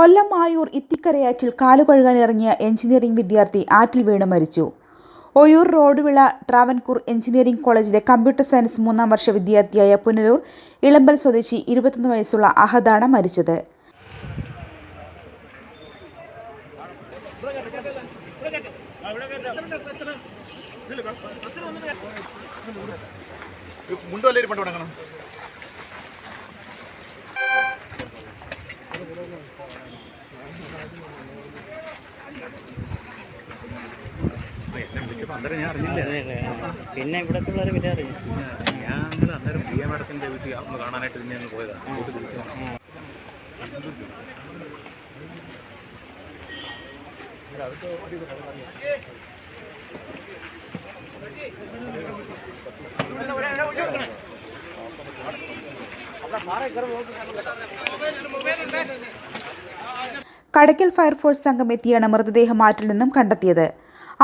കൊല്ലം ആയൂർ ഇത്തിക്കരയാറ്റിൽ കാലുകഴുകാൻ ഇറങ്ങിയ എഞ്ചിനീയറിംഗ് വിദ്യാർത്ഥി ആറ്റിൽ വീണ് മരിച്ചു. ഒയൂർ റോഡുവിള ട്രാവൻകൂർ എഞ്ചിനീയറിംഗ് കോളേജിലെ കമ്പ്യൂട്ടർ സയൻസ് മൂന്നാം വർഷ വിദ്യാർത്ഥിയായ പുനലൂർ ഇളമ്പൽ സ്വദേശി ഇരുപത്തൊന്ന് വയസ്സുള്ള അഹദാണ് മരിച്ചത്. മുണ്ട് പിന്നെ ഇവിടെ പിള്ളേർ പിന്നെ അറിഞ്ഞു ഞാൻ അന്നേരം പ്രിയ മാഡത്തിന്റെ വീട്ടിൽ ഒന്ന് കാണാനായിട്ട് പിന്നെ ഒന്ന് പോയതാണ് മൊബൈൽ വിളിച്ചതാണ് കടയ്ക്കൽ ഫയർഫോഴ്സ് സംഘം എത്തിയാണ് മൃതദേഹം ആറ്റിൽ നിന്നും കണ്ടെത്തിയത്.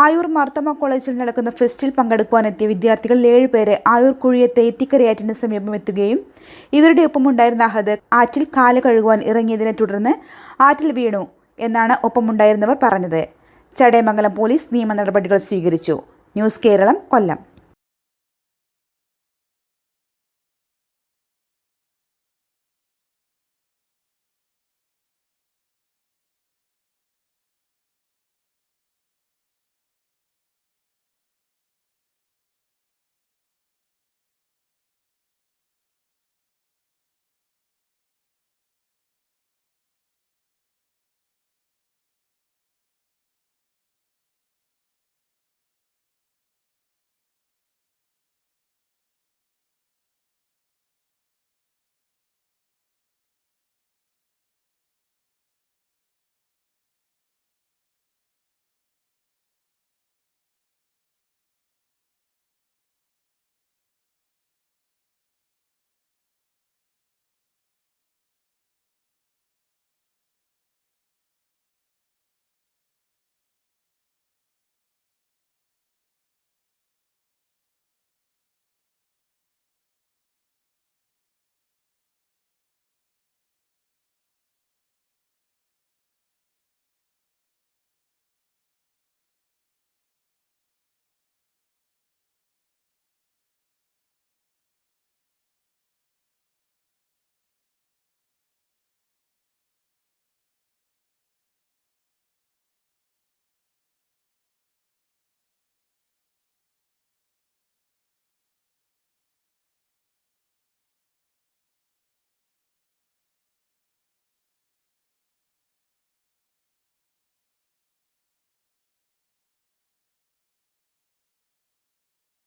ആയൂർ മാർത്തമ കോളേജിൽ നടക്കുന്ന ഫെസ്റ്റിൽ പങ്കെടുക്കുവാനെത്തിയ വിദ്യാർത്ഥികൾ ഏഴുപേരെ ആയൂർ കുഴിയത്തെ എത്തിക്കരയാറ്റിന് സമീപം എത്തുകയും ഇവരുടെ ഒപ്പമുണ്ടായിരുന്ന അഹദ് ആറ്റിൽ കാൽ കഴുകുവാൻ ഇറങ്ങിയതിനെ തുടർന്ന് ആറ്റിൽ വീണു എന്നാണ് ഒപ്പമുണ്ടായിരുന്നവർ പറഞ്ഞത്. ചടയമംഗലം പോലീസ് നിയമ നടപടികൾ സ്വീകരിച്ചു. ന്യൂസ് കേരളം കൊല്ലം.